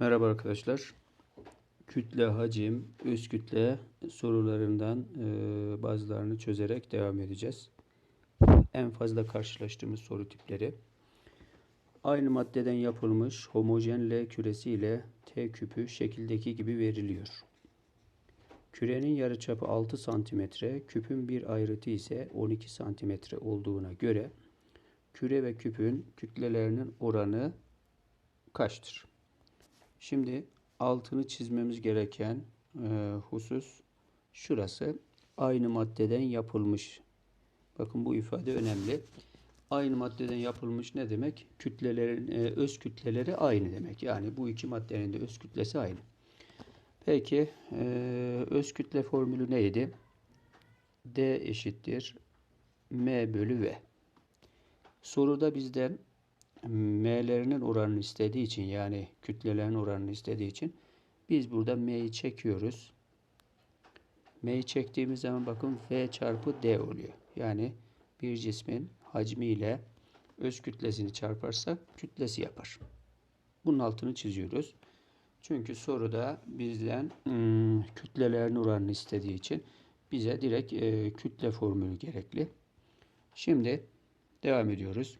Merhaba arkadaşlar. Kütle, hacim, öz kütle sorularından e, bazılarını çözerek devam edeceğiz. En fazla karşılaştığımız soru tipleri. Aynı maddeden yapılmış homojen L küresi ile T küpü şekildeki gibi veriliyor. Kürenin yarıçapı 6 cm, küpün bir ayrıtı ise 12 cm olduğuna göre küre ve küpün kütlelerinin oranı kaçtır? Şimdi altını çizmemiz gereken e, husus şurası. Aynı maddeden yapılmış. Bakın bu ifade önemli. Aynı maddeden yapılmış ne demek? Kütlelerin e, öz kütleleri aynı demek. Yani bu iki maddenin de öz kütlesi aynı. Peki e, öz kütle formülü neydi? D eşittir M bölü V. Soruda bizden M'lerinin oranını istediği için yani kütlelerin oranını istediği için biz burada M'yi çekiyoruz. M'yi çektiğimiz zaman bakın V çarpı D oluyor. Yani bir cismin hacmi ile öz kütlesini çarparsak kütlesi yapar. Bunun altını çiziyoruz. Çünkü soruda bizden ım, kütlelerin oranını istediği için bize direkt e, kütle formülü gerekli. Şimdi devam ediyoruz.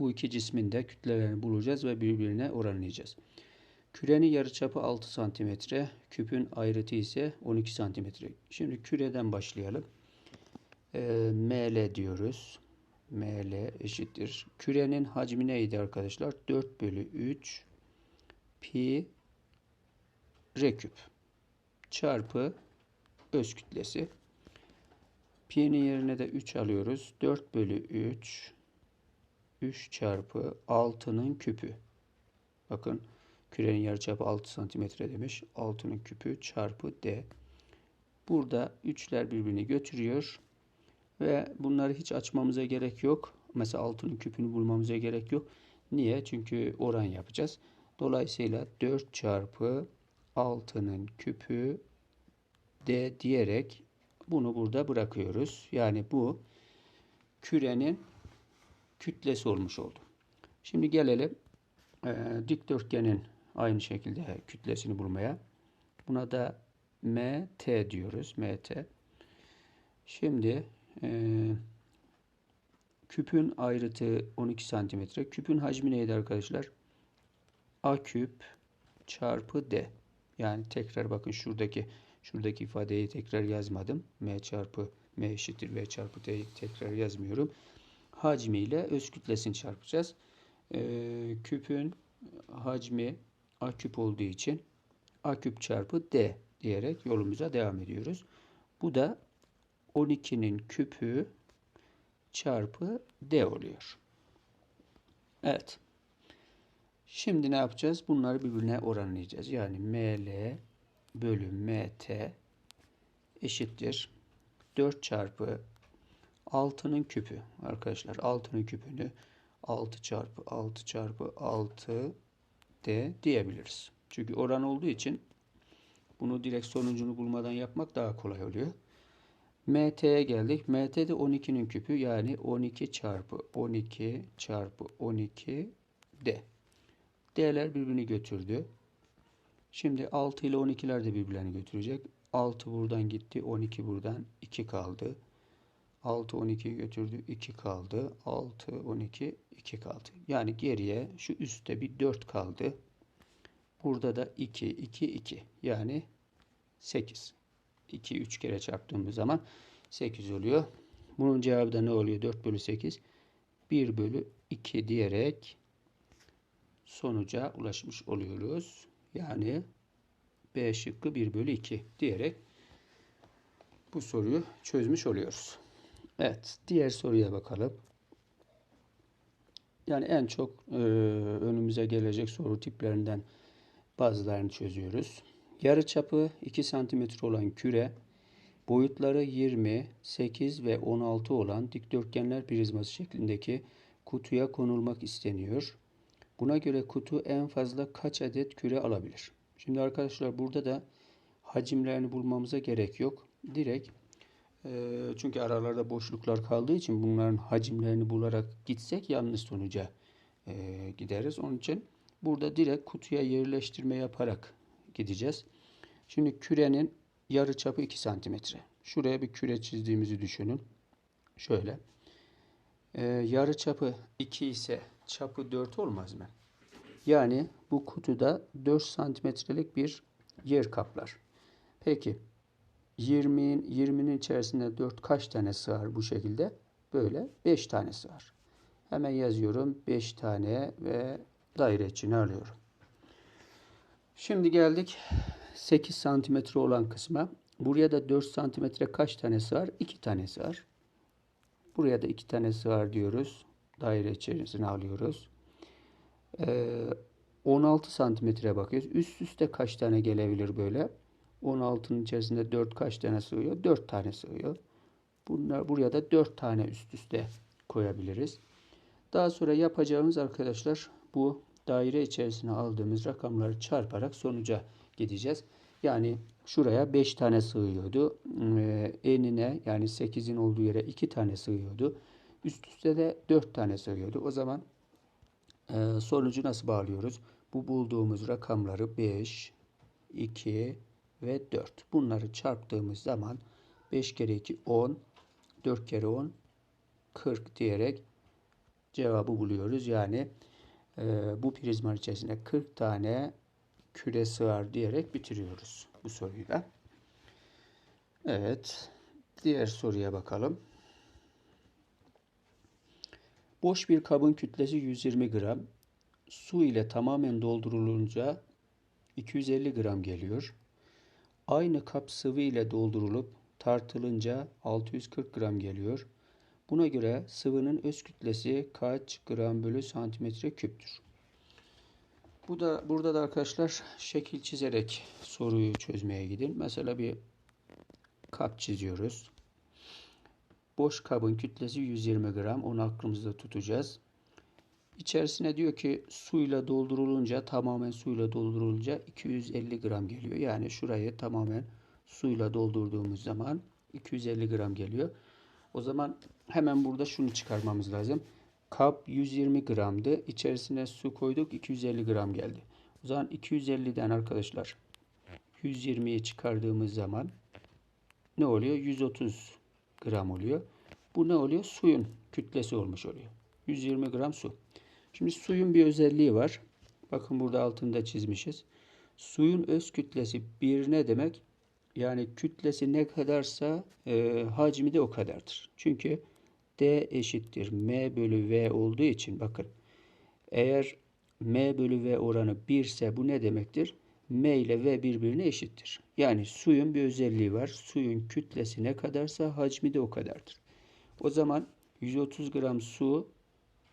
Bu iki cismin de kütlelerini bulacağız ve birbirine oranlayacağız. Kürenin yarıçapı 6 cm, küpün ayrıtı ise 12 cm. Şimdi küreden başlayalım. E, ML diyoruz. ML eşittir. Kürenin hacmi neydi arkadaşlar? 4 bölü 3 pi r küp çarpı öz kütlesi. Pi'nin yerine de 3 alıyoruz. 4 bölü 3 3 çarpı 6'nın küpü. Bakın kürenin yarıçapı 6 santimetre demiş. 6'nın küpü çarpı D. Burada 3'ler birbirini götürüyor. Ve bunları hiç açmamıza gerek yok. Mesela 6'nın küpünü bulmamıza gerek yok. Niye? Çünkü oran yapacağız. Dolayısıyla 4 çarpı 6'nın küpü D diyerek bunu burada bırakıyoruz. Yani bu kürenin kütlesi olmuş oldu. Şimdi gelelim e, dikdörtgenin aynı şekilde kütlesini bulmaya. Buna da MT diyoruz. MT. Şimdi e, küpün ayrıtı 12 santimetre. Küpün hacmi neydi arkadaşlar? A küp çarpı D. Yani tekrar bakın şuradaki şuradaki ifadeyi tekrar yazmadım. M çarpı M eşittir V çarpı D'yi tekrar yazmıyorum hacmiyle öz kütlesini çarpacağız. Ee, küpün hacmi A küp olduğu için A küp çarpı D diyerek yolumuza devam ediyoruz. Bu da 12'nin küpü çarpı D oluyor. Evet. Şimdi ne yapacağız? Bunları birbirine oranlayacağız. Yani ML bölü MT eşittir. 4 çarpı 6'nın küpü arkadaşlar 6'nın küpünü 6 çarpı 6 çarpı 6 D diyebiliriz. Çünkü oran olduğu için bunu direkt sonucunu bulmadan yapmak daha kolay oluyor. MT'ye geldik. MT de 12'nin küpü yani 12 çarpı 12 çarpı 12 D. D'ler birbirini götürdü. Şimdi 6 ile 12'ler de birbirlerini götürecek. 6 buradan gitti. 12 buradan 2 kaldı. 6 12'yi götürdü 2 kaldı. 6 12 2 kaldı. Yani geriye şu üstte bir 4 kaldı. Burada da 2 2 2 yani 8. 2 3 kere çarptığımız zaman 8 oluyor. Bunun cevabı da ne oluyor? 4 bölü 8 1 bölü 2 diyerek sonuca ulaşmış oluyoruz. Yani B şıkkı 1 bölü 2 diyerek bu soruyu çözmüş oluyoruz. Evet, diğer soruya bakalım. Yani en çok e, önümüze gelecek soru tiplerinden bazılarını çözüyoruz. Yarı çapı 2 cm olan küre, boyutları 20, 8 ve 16 olan dikdörtgenler prizması şeklindeki kutuya konulmak isteniyor. Buna göre kutu en fazla kaç adet küre alabilir? Şimdi arkadaşlar burada da hacimlerini bulmamıza gerek yok. Direkt çünkü aralarda boşluklar kaldığı için bunların hacimlerini bularak gitsek yanlış sonuca gideriz. Onun için burada direkt kutuya yerleştirme yaparak gideceğiz. Şimdi kürenin yarı çapı 2 santimetre. Şuraya bir küre çizdiğimizi düşünün. Şöyle. Yarı çapı 2 ise çapı 4 olmaz mı? Yani bu kutuda 4 santimetrelik bir yer kaplar. Peki 20'nin 20'nin içerisinde 4 kaç tane sığar bu şekilde? Böyle 5 tane sığar. Hemen yazıyorum 5 tane ve daire içine alıyorum. Şimdi geldik 8 santimetre olan kısma. Buraya da 4 santimetre kaç tane sığar? 2 tane sığar. Buraya da 2 tane sığar diyoruz. Daire içerisine alıyoruz. Ee, 16 santimetre bakıyoruz. Üst üste kaç tane gelebilir böyle? 16'nın içerisinde 4 kaç tane sığıyor? 4 tane sığıyor. Bunlar, buraya da 4 tane üst üste koyabiliriz. Daha sonra yapacağımız arkadaşlar bu daire içerisine aldığımız rakamları çarparak sonuca gideceğiz. Yani şuraya 5 tane sığıyordu. Ee, enine yani 8'in olduğu yere 2 tane sığıyordu. Üst üste de 4 tane sığıyordu. O zaman e, sonucu nasıl bağlıyoruz? Bu bulduğumuz rakamları 5, 2 ve 4. Bunları çarptığımız zaman 5 kere 2 10, 4 kere 10 40 diyerek cevabı buluyoruz. Yani e, bu prizmanın içerisinde 40 tane küre sığar diyerek bitiriyoruz bu soruyu da. Evet. Diğer soruya bakalım. Boş bir kabın kütlesi 120 gram. Su ile tamamen doldurulunca 250 gram geliyor. Aynı kap sıvı ile doldurulup tartılınca 640 gram geliyor. Buna göre sıvının öz kütlesi kaç gram bölü santimetre küptür? Bu da burada da arkadaşlar şekil çizerek soruyu çözmeye gidin. Mesela bir kap çiziyoruz. Boş kabın kütlesi 120 gram. Onu aklımızda tutacağız. İçerisine diyor ki suyla doldurulunca tamamen suyla doldurulunca 250 gram geliyor. Yani şurayı tamamen suyla doldurduğumuz zaman 250 gram geliyor. O zaman hemen burada şunu çıkarmamız lazım. Kap 120 gramdı. İçerisine su koyduk 250 gram geldi. O zaman 250'den arkadaşlar 120'yi çıkardığımız zaman ne oluyor? 130 gram oluyor. Bu ne oluyor? Suyun kütlesi olmuş oluyor. 120 gram su. Şimdi suyun bir özelliği var. Bakın burada altında çizmişiz. Suyun öz kütlesi bir ne demek? Yani kütlesi ne kadarsa e, hacmi de o kadardır. Çünkü D eşittir M bölü V olduğu için bakın eğer M bölü V oranı 1 ise bu ne demektir? M ile V birbirine eşittir. Yani suyun bir özelliği var. Suyun kütlesi ne kadarsa hacmi de o kadardır. O zaman 130 gram su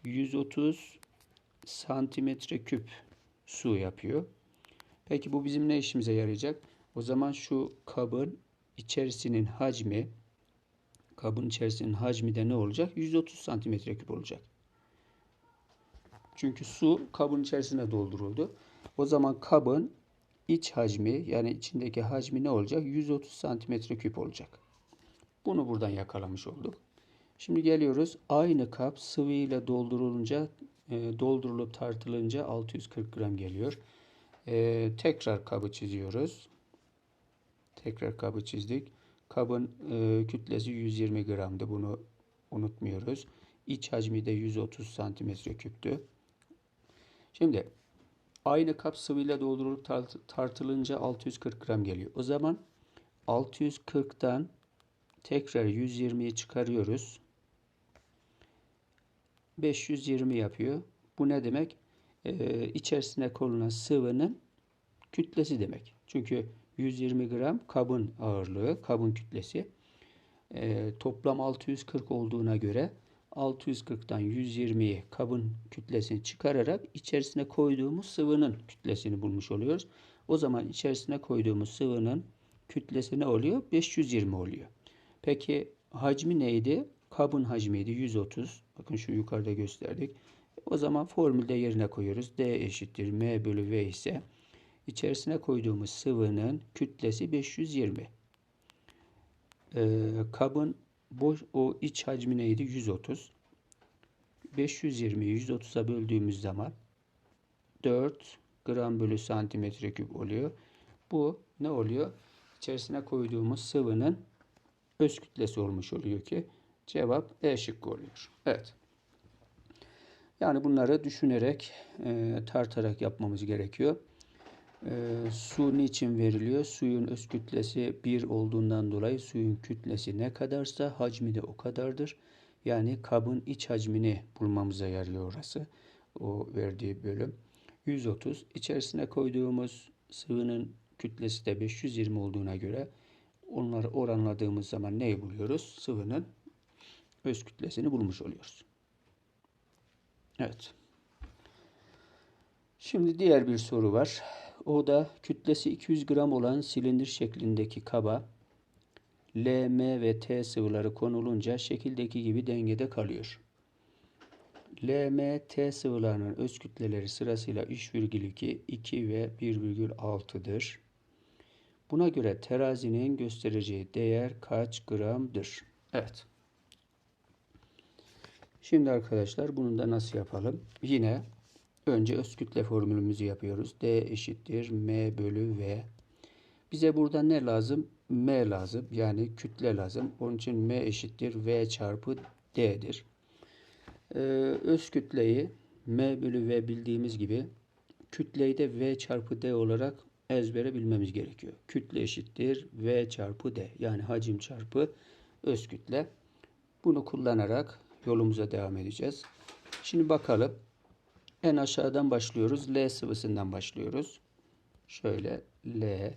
130 santimetre küp su yapıyor. Peki bu bizim ne işimize yarayacak? O zaman şu kabın içerisinin hacmi kabın içerisinin hacmi de ne olacak? 130 santimetre küp olacak. Çünkü su kabın içerisine dolduruldu. O zaman kabın iç hacmi yani içindeki hacmi ne olacak? 130 santimetre küp olacak. Bunu buradan yakalamış olduk. Şimdi geliyoruz. Aynı kap sıvı ile doldurulunca e, doldurulup tartılınca 640 gram geliyor. E, tekrar kabı çiziyoruz. Tekrar kabı çizdik. Kabın e, kütlesi 120 gramdı. Bunu unutmuyoruz. İç hacmi de 130 santimetre küptü. Şimdi aynı kap sıvıyla doldurulup tart tartılınca 640 gram geliyor. O zaman 640'tan tekrar 120'yi çıkarıyoruz. 520 yapıyor. Bu ne demek? Ee, içerisine konulan sıvının kütlesi demek. Çünkü 120 gram kabın ağırlığı, kabın kütlesi. Ee, toplam 640 olduğuna göre 640'tan 120'yi kabın kütlesini çıkararak içerisine koyduğumuz sıvının kütlesini bulmuş oluyoruz. O zaman içerisine koyduğumuz sıvının kütlesi ne oluyor? 520 oluyor. Peki hacmi neydi? Kabın hacmiydi 130. Bakın şu yukarıda gösterdik. O zaman formülde yerine koyuyoruz. D eşittir M bölü V ise içerisine koyduğumuz sıvının kütlesi 520. Ee, kabın boş o iç hacmi neydi? 130. 520'yi 130'a böldüğümüz zaman 4 gram bölü santimetre küp oluyor. Bu ne oluyor? İçerisine koyduğumuz sıvının öz kütlesi olmuş oluyor ki cevap E şıkkı oluyor. Evet. Yani bunları düşünerek, e, tartarak yapmamız gerekiyor. E, su niçin veriliyor? Suyun öz kütlesi 1 olduğundan dolayı suyun kütlesi ne kadarsa hacmi de o kadardır. Yani kabın iç hacmini bulmamıza yarıyor orası. O verdiği bölüm. 130. İçerisine koyduğumuz sıvının kütlesi de 520 olduğuna göre onları oranladığımız zaman neyi buluyoruz? Sıvının öz kütlesini bulmuş oluyoruz. Evet. Şimdi diğer bir soru var. O da kütlesi 200 gram olan silindir şeklindeki kaba L, M ve T sıvıları konulunca şekildeki gibi dengede kalıyor. L, M, T sıvılarının öz kütleleri sırasıyla 3,2, 2 ve 1,6'dır. Buna göre terazinin göstereceği değer kaç gramdır? Evet. Şimdi arkadaşlar bunu da nasıl yapalım? Yine önce öz kütle formülümüzü yapıyoruz. D eşittir M bölü V. Bize burada ne lazım? M lazım. Yani kütle lazım. Onun için M eşittir V çarpı D'dir. Ee, öz kütleyi M bölü V bildiğimiz gibi kütleyi de V çarpı D olarak ezbere bilmemiz gerekiyor. Kütle eşittir V çarpı D. Yani hacim çarpı öz kütle. Bunu kullanarak yolumuza devam edeceğiz. Şimdi bakalım. En aşağıdan başlıyoruz. L sıvısından başlıyoruz. Şöyle L,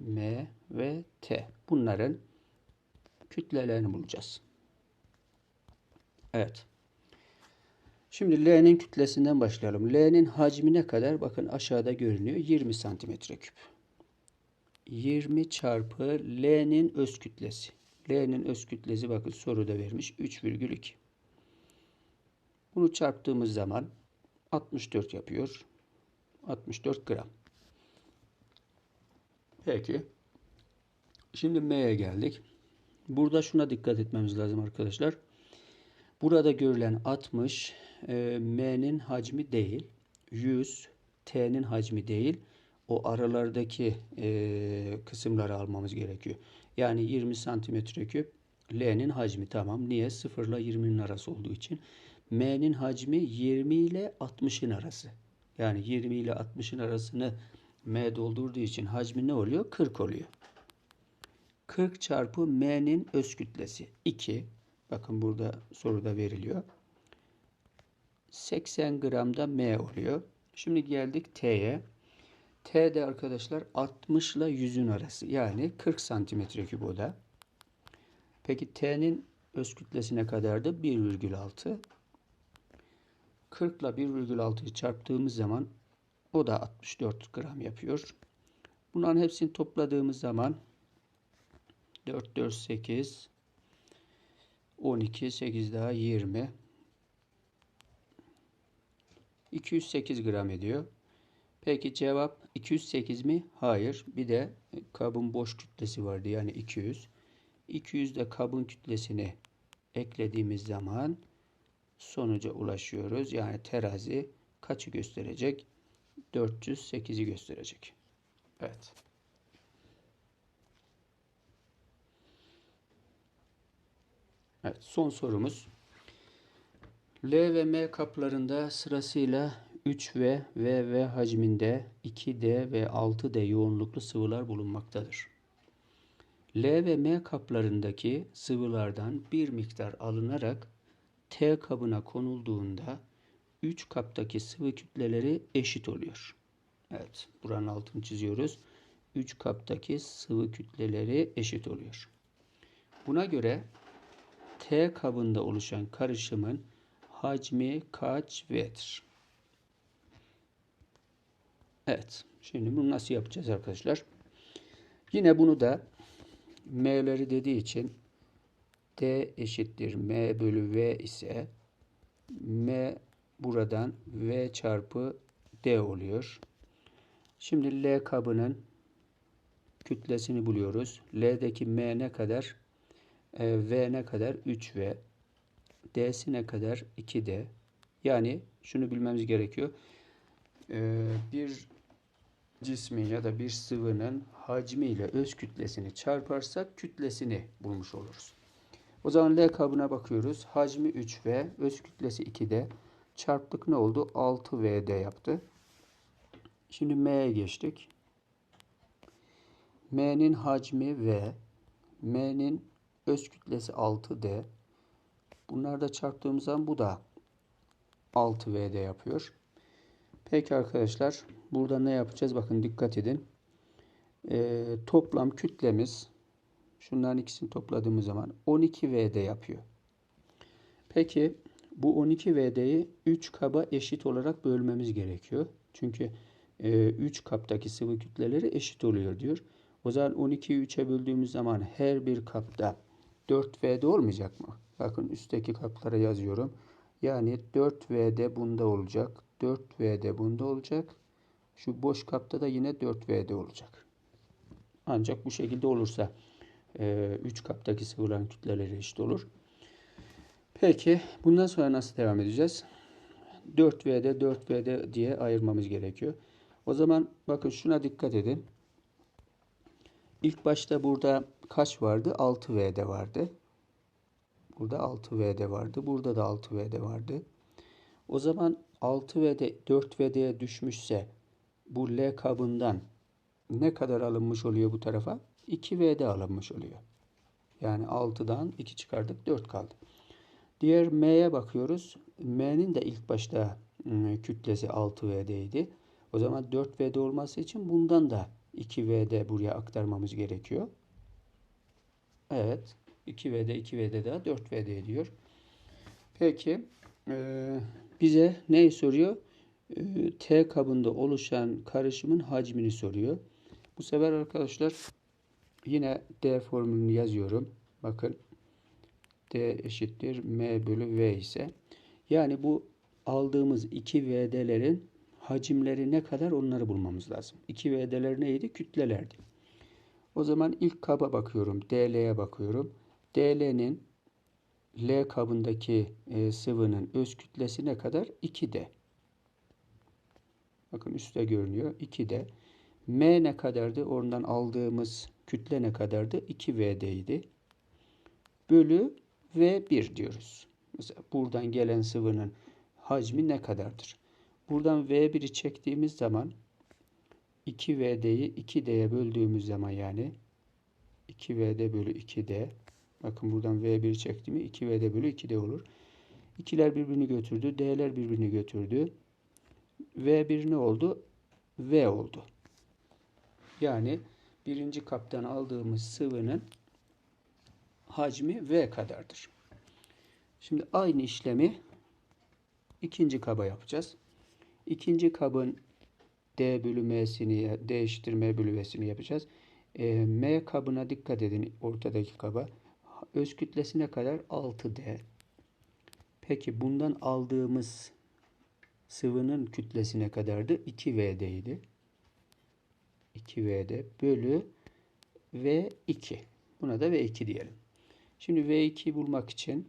M ve T. Bunların kütlelerini bulacağız. Evet. Şimdi L'nin kütlesinden başlayalım. L'nin hacmi ne kadar? Bakın aşağıda görünüyor. 20 santimetre küp. 20 çarpı L'nin öz kütlesi. L'nin öz kütlesi bakın soruda vermiş 3,2. Bunu çarptığımız zaman 64 yapıyor. 64 gram. Peki. Şimdi M'ye geldik. Burada şuna dikkat etmemiz lazım arkadaşlar. Burada görülen 60 e, M'nin hacmi değil. 100 T'nin hacmi değil. O aralardaki e, kısımları almamız gerekiyor. Yani 20 santimetre küp L'nin hacmi tamam. Niye? 0 ile 20'nin arası olduğu için. M'nin hacmi 20 ile 60'ın arası. Yani 20 ile 60'ın arasını M doldurduğu için hacmi ne oluyor? 40 oluyor. 40 çarpı M'nin öz kütlesi 2. Bakın burada soruda veriliyor. 80 gramda M oluyor. Şimdi geldik T'ye. T de arkadaşlar 60 ile 100'ün arası. Yani 40 santimetre küp o da. Peki T'nin öz kütlesi ne kadardı? 1,6. 40 ile 1,6'yı çarptığımız zaman o da 64 gram yapıyor. Bunların hepsini topladığımız zaman 4, 4, 8, 12, 8 daha 20. 208 gram ediyor. Peki cevap 208 mi? Hayır. Bir de kabın boş kütlesi vardı yani 200. 200 de kabın kütlesini eklediğimiz zaman sonuca ulaşıyoruz. Yani terazi kaçı gösterecek? 408'i gösterecek. Evet. Evet, son sorumuz. L ve M kaplarında sırasıyla 3V ve hacminde 2D ve 6D yoğunluklu sıvılar bulunmaktadır. L ve M kaplarındaki sıvılardan bir miktar alınarak T kabına konulduğunda 3 kaptaki sıvı kütleleri eşit oluyor. Evet, buranın altını çiziyoruz. 3 kaptaki sıvı kütleleri eşit oluyor. Buna göre T kabında oluşan karışımın hacmi kaç V'dir? Evet. Şimdi bunu nasıl yapacağız arkadaşlar? Yine bunu da M'leri dediği için D eşittir M bölü V ise M buradan V çarpı D oluyor. Şimdi L kabının kütlesini buluyoruz. L'deki M ne kadar? E, v ne kadar? 3V. D'si ne kadar? 2D. Yani şunu bilmemiz gerekiyor. Ee, bir cismin ya da bir sıvının hacmiyle öz kütlesini çarparsak kütlesini bulmuş oluruz. O zaman L kabına bakıyoruz. Hacmi 3V, öz kütlesi 2D. Çarptık ne oldu? 6VD yaptı. Şimdi M'ye geçtik. M'nin hacmi V, M'nin öz kütlesi 6D. Bunlar da çarptığımız zaman bu da 6VD yapıyor. Peki arkadaşlar burada ne yapacağız? Bakın dikkat edin. Ee, toplam kütlemiz şunların ikisini topladığımız zaman 12VD yapıyor. Peki bu 12VD'yi 3 kaba eşit olarak bölmemiz gerekiyor. Çünkü 3 e, kaptaki sıvı kütleleri eşit oluyor diyor. O zaman 12'yi 3'e böldüğümüz zaman her bir kapta 4V'de olmayacak mı? Bakın üstteki kaplara yazıyorum. Yani 4V'de bunda olacak. 4V'de bunda olacak. Şu boş kapta da yine 4V'de olacak. Ancak bu şekilde olursa 3 e, kaptaki sıvıların kütleleri eşit olur. Peki bundan sonra nasıl devam edeceğiz? 4V'de 4V'de diye ayırmamız gerekiyor. O zaman bakın şuna dikkat edin. İlk başta burada kaç vardı? 6V'de vardı. Burada 6V'de vardı. Burada da 6V'de vardı. O zaman 6V'de 4V'de düşmüşse bu L kabından ne kadar alınmış oluyor bu tarafa? 2V'de alınmış oluyor. Yani 6'dan 2 çıkardık 4 kaldı. Diğer M'ye bakıyoruz. M'nin de ilk başta ıı, kütlesi 6V'deydi. O zaman 4V'de olması için bundan da 2V'de buraya aktarmamız gerekiyor. Evet. 2V'de 2V'de daha 4V'de ediyor. Peki e, bize neyi soruyor? E, T kabında oluşan karışımın hacmini soruyor. Bu sefer arkadaşlar yine D formülünü yazıyorum. Bakın D eşittir M bölü V ise yani bu aldığımız 2V'delerin hacimleri ne kadar onları bulmamız lazım. 2V'deler neydi? Kütlelerdi. O zaman ilk kaba bakıyorum. DL'ye bakıyorum. DL'nin L kabındaki e, sıvının öz kütlesi ne kadar? 2D. Bakın üstte görünüyor. 2D. M ne kadardı? Oradan aldığımız kütle ne kadardı? 2VD Bölü V1 diyoruz. Mesela buradan gelen sıvının hacmi ne kadardır? Buradan V1'i çektiğimiz zaman 2VD'yi 2D'ye böldüğümüz zaman yani 2VD bölü 2D bakın buradan V1 çektiğimi 2VD bölü 2D olur. İkiler birbirini götürdü. D'ler birbirini götürdü. V1 ne oldu? V oldu. Yani birinci kaptan aldığımız sıvının hacmi V kadardır. Şimdi aynı işlemi ikinci kaba yapacağız. İkinci kabın D bölü M'sini, D eşittir M bölü V'sini yapacağız. E, M kabına dikkat edin ortadaki kaba. Öz kütlesine kadar 6D. Peki bundan aldığımız sıvının kütlesine kadardı? 2VD'ydi. 2VD bölü V2. Buna da V2 diyelim. Şimdi V2'yi bulmak için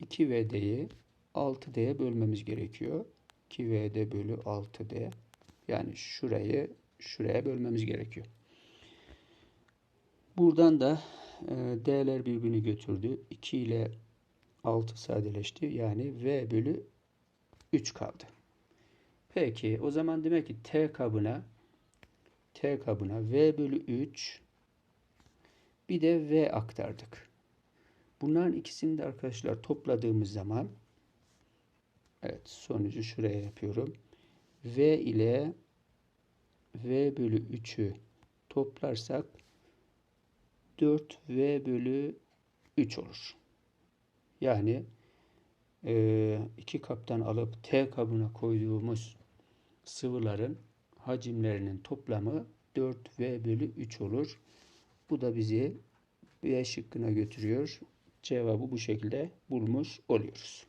2VD'yi 6D'ye bölmemiz gerekiyor. 2VD bölü 6D. Yani şurayı şuraya bölmemiz gerekiyor. Buradan da e, D'ler birbirini götürdü. 2 ile 6 sadeleşti. Yani V bölü 3 kaldı. Peki o zaman demek ki T kabına T kabına V bölü 3 bir de V aktardık. Bunların ikisini de arkadaşlar topladığımız zaman Evet sonucu şuraya yapıyorum. V ile V bölü 3'ü toplarsak 4V bölü 3 olur. Yani e, iki kaptan alıp T kabına koyduğumuz sıvıların hacimlerinin toplamı 4V bölü 3 olur. Bu da bizi B şıkkına götürüyor. Cevabı bu şekilde bulmuş oluyoruz.